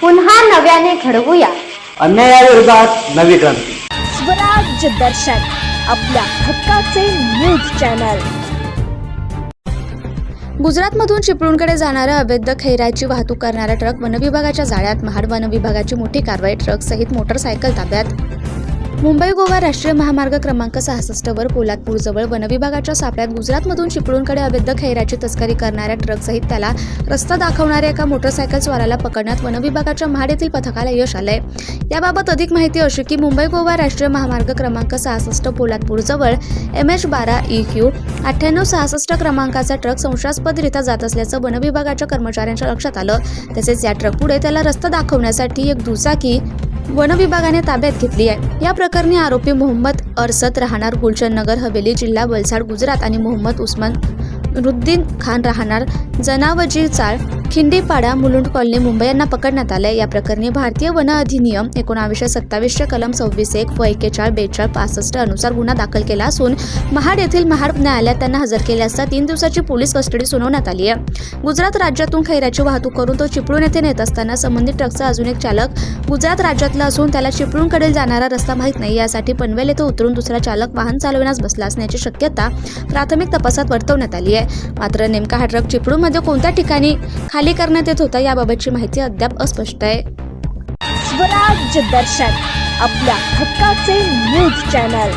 पुन्हा नव्याने घडवूया. अन्यायाविरोधात नवी क्रांती. स्वराज दर्शन आपल्या हक्काचे न्यूज चॅनल. गुजरातमधून चिपळूणकडे जाणाऱ्या अवैध खैराची वाहतूक करणारा ट्रक वनविभागाच्या जाळ्यात महाड वनविभागाची मोठी कारवाई ट्रक सहित मोटरसायकल ताब्यात. मुंबई गोवा राष्ट्रीय महामार्ग क्रमांक सहासष्टवर पोलादपूरजवळ वनविभागाच्या सापळ्यात गुजरातमधून चिपळूणकडे अवैध खैराची तस्करी करणाऱ्या ट्रकसहित त्याला रस्ता दाखवणाऱ्या एका मोटरसायकल स्वाराला पकडण्यात वनविभागाच्या महाड येथील पथकाला यश आलंय. याबाबत अधिक माहिती अशी की मुंबई गोवा राष्ट्रीय महामार्ग क्रमांक सहासष्ट पोलादपूरजवळ एम एच बारा ई क्यू अठ्ठ्याण्णव सहासष्ट क्रमांकाचा ट्रक संशयास्पदरित्या जात असल्याचं वनविभागाच्या कर्मचाऱ्यांच्या लक्षात आलं. तसेच या ट्रकपुढे त्याला रस्ता दाखवण्यासाठी एक दुचाकी वनविभागाने ताब्यात घेतली आहे. या प्रकरणी आरोपी मोहम्मद अरसद राहणार गुलशन नगर हवेली जिल्हा वलसाड गुजरात आणि मोहम्मद उस्मान रुद्दीन खान राहणार जनावजी चाळ खिंडीपाडा मुलुंड कॉलनी मुंबई यांना पकडण्यात आलंय. या प्रकरणी भारतीय वन अधिनियम एकोणावीसशे सत्तावीसचे कलम सव्वीस एक व एकेचाळ बेचाळ पासष्ट अनुसार गुन्हा दाखल केला असून महाड येथील महाड न्यायालयात त्यांना हजर केले असता तीन दिवसाची पोलीस कस्टडी सुनावण्यात आली आहे. गुजरात राज्यातून खैराची वाहतूक करून तो चिपळूण येथे नेत असताना संबंधित ट्रकचा अजून एक चालक गुजरात राज्यातला असून त्याला चिपळूणकडे जाणारा रस्ता माहीत नाही. यासाठी पनवेल येथे उतरून दुसरा चालक वाहन चालविण्यास बसला असण्याची शक्यता प्राथमिक तपासात वर्तवण्यात आली आहे. मात्र नेमका हा ट्रक चिपळूणमध्ये कोणत्या ठिकाणी खाली करण्यात येत होता याबाबतची माहिती अद्याप अस्पष्ट आहे. स्वराज दर्शन आपल्या हक्काचे न्यूज चॅनल